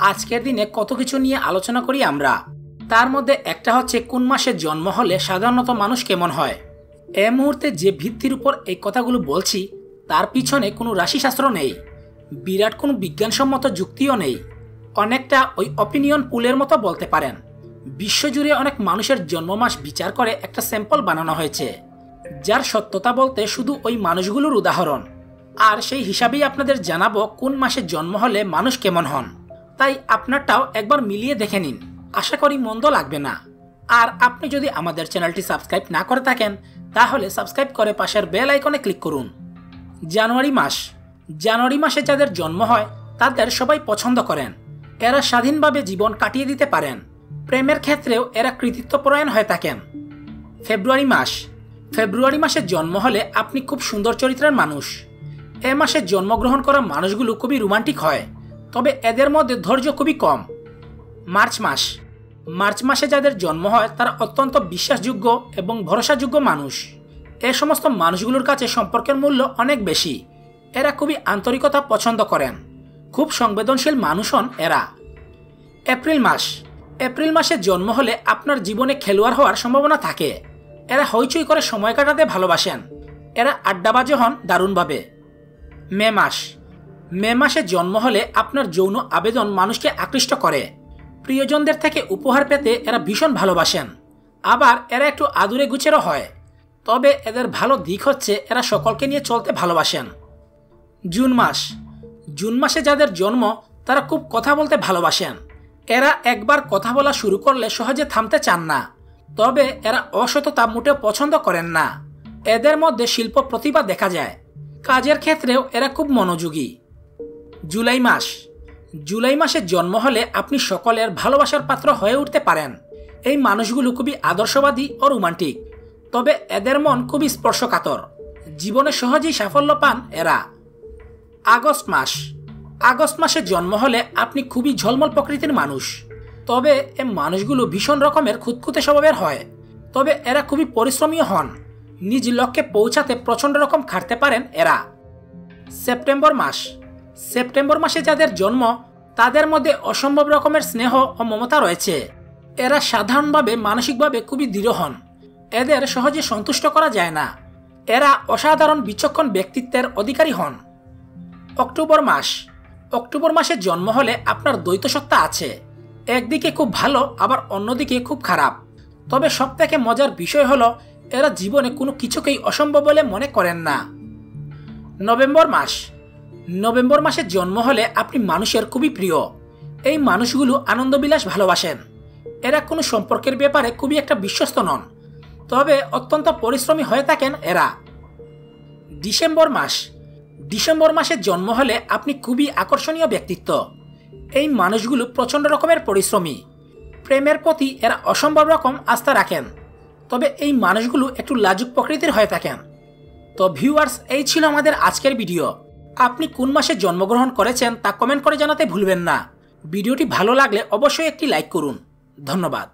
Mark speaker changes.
Speaker 1: আজকের দিনে কত কিছু নিয়ে আলোচনা করি আমরা? তার মধ্যে একটা হচ্ছে কোন মাসে জন্ম হলে সাধারণত মানুষ কেমন হয়? এ মুহূর্তে যে ভিত্তির উপর এই কথাগুলো বলছি, তার পিছনে কোনো রাশিশাস্ত্র নেই। বিরাট কোনো বিজ্ঞানসম্মত যুক্তিও নেই। অনেকটা ওই অপিনিয়ন পুলের মতো বলতে পারেন। বিশ্বজুড়ে অনেক মানুষের জন্মমাস বিচার করে একটা স্যাম্পল বানানো হয়েছে। যার সত্যতা বলতে শুধু ওই মানুষগুলোর উদাহরণ। আর সেই হিসাবেই আপনাদের জানাব কোন মাসে জন্ম হলে মানুষ কেমন হন। তাই আপনারটাও একবার মিলিয়ে দেখে নিন। আশা করি মন্দ লাগবে না। আর আপনি যদি আমাদের চ্যানেলটি সাবস্ক্রাইব না করে থাকেন, তাহলে সাবস্ক্রাইব করে পাশের বেল আইকনে ক্লিক করুন। জানুয়ারি মাস। জানুয়ারি মাসে যাদের জন্ম হয়, তাদের সবাই পছন্দ করেন। এরা স্বাধীনভাবে জীবন কাটিয়ে দিতে পারেন। প্রেমের ক্ষেত্রেও এরা কৃতিত্বপরায়ণ হয়ে থাকেন। ফেব্রুয়ারি মাস। ফেব্রুয়ারি মাসে জন্ম হলে আপনি খুব সুন্দর চরিত্রের মানুষ। এ মাসে জন্মগ্রহণ করা মানুষগুলো খুবই রোমান্টিক হয়। তবে এদের মধ্যে ধৈর্য খুবই কম। মার্চ মাস। মার্চ মাসে যাদের জন্ম হয়, তারা অত্যন্ত বিশ্বাসযোগ্য এবং ভরসাযোগ্য মানুষ। এ সমস্ত মানুষগুলোর কাছে সম্পর্কের মূল্য অনেক বেশি। এরা খুবই আন্তরিকতা পছন্দ করেন। খুব সংবেদনশীল মানুষ হন এরা। এপ্রিল মাস। এপ্রিল মাসে জন্ম হলে আপনার জীবনে খেলোয়াড় হওয়ার সম্ভাবনা থাকে। এরা হইচই করে সময় কাটাতে ভালোবাসেন। এরা আড্ডাবাজে হন দারুণভাবে। মে মাস। মে মাসে জন্ম হলে আপনার যৌন আবেদন মানুষকে আকৃষ্ট করে। প্রিয়জনদের থেকে উপহার পেতে এরা ভীষণ ভালোবাসেন। আবার এরা একটু আদুরে গুছেরও হয়। তবে এদের ভালো দিক হচ্ছে এরা সকলকে নিয়ে চলতে ভালোবাসেন। জুন মাস। জুন মাসে যাদের জন্ম, তারা খুব কথা বলতে ভালোবাসেন। এরা একবার কথা বলা শুরু করলে সহজে থামতে চান না। তবে এরা অসততা মোটেও পছন্দ করেন না। এদের মধ্যে শিল্প প্রতিভা দেখা যায়। কাজের ক্ষেত্রেও এরা খুব মনোযোগী। জুলাই মাস। জুলাই মাসে জন্ম হলে আপনি সকলের ভালোবাসার পাত্র হয়ে উঠতে পারেন। এই মানুষগুলো খুবই আদর্শবাদী ও রোমান্টিক। তবে এদের মন খুবই স্পর্শকাতর। জীবনে সহজেই সাফল্য পান এরা। আগস্ট মাস। আগস্ট মাসে জন্ম হলে আপনি খুবই ঝলমল প্রকৃতির মানুষ। তবে এ মানুষগুলো ভীষণ রকমের খুঁতখুঁতে স্বভাবের হয়। তবে এরা খুবই পরিশ্রমীয় হন। নিজ লক্ষ্যে পৌঁছাতে প্রচণ্ড রকম খাটতে পারেন এরা। সেপ্টেম্বর মাস। সেপ্টেম্বর মাসে যাদের জন্ম, তাদের মধ্যে অসম্ভব রকমের স্নেহ ও মমতা রয়েছে। এরা সাধারণভাবে, মানসিকভাবে খুবই দৃঢ় হন। এদের সহজে সন্তুষ্ট করা যায় না। এরা অসাধারণ বিচক্ষণ ব্যক্তিত্বের অধিকারী হন। অক্টোবর মাস। অক্টোবর মাসে জন্ম হলে আপনার দ্বৈত সত্তা আছে। একদিকে খুব ভালো, আবার অন্যদিকে খুব খারাপ। তবে সব থেকে মজার বিষয় হলো, এরা জীবনে কোনো কিছুকেই অসম্ভব বলে মনে করেন না। নভেম্বর মাস। নভেম্বর মাসে জন্ম হলে আপনি মানুষের খুবই প্রিয়। এই মানুষগুলো আনন্দবিলাস ভালোবাসেন। এরা কোনো সম্পর্কের ব্যাপারে খুবই একটা বিশ্বস্ত নন। তবে অত্যন্ত পরিশ্রমী হয়ে থাকেন এরা। ডিসেম্বর মাস। ডিসেম্বর মাসে জন্ম হলে আপনি খুবই আকর্ষণীয় ব্যক্তিত্ব। এই মানুষগুলো প্রচণ্ড রকমের পরিশ্রমী। প্রেমের প্রতি এরা অসম্ভব রকম আস্থা রাখেন। তবে এই মানুষগুলো একটু লাজুক প্রকৃতির হয়ে থাকেন। তো ভিউয়ার্স, এই ছিল আমাদের আজকের ভিডিও। আপনি কোন মাসে জন্মগ্রহণ করেছেন তা কমেন্ট করে জানাতে ভুলবেন না। ভিডিওটি ভালো লাগলে অবশ্যই একটি লাইক করুন। ধন্যবাদ।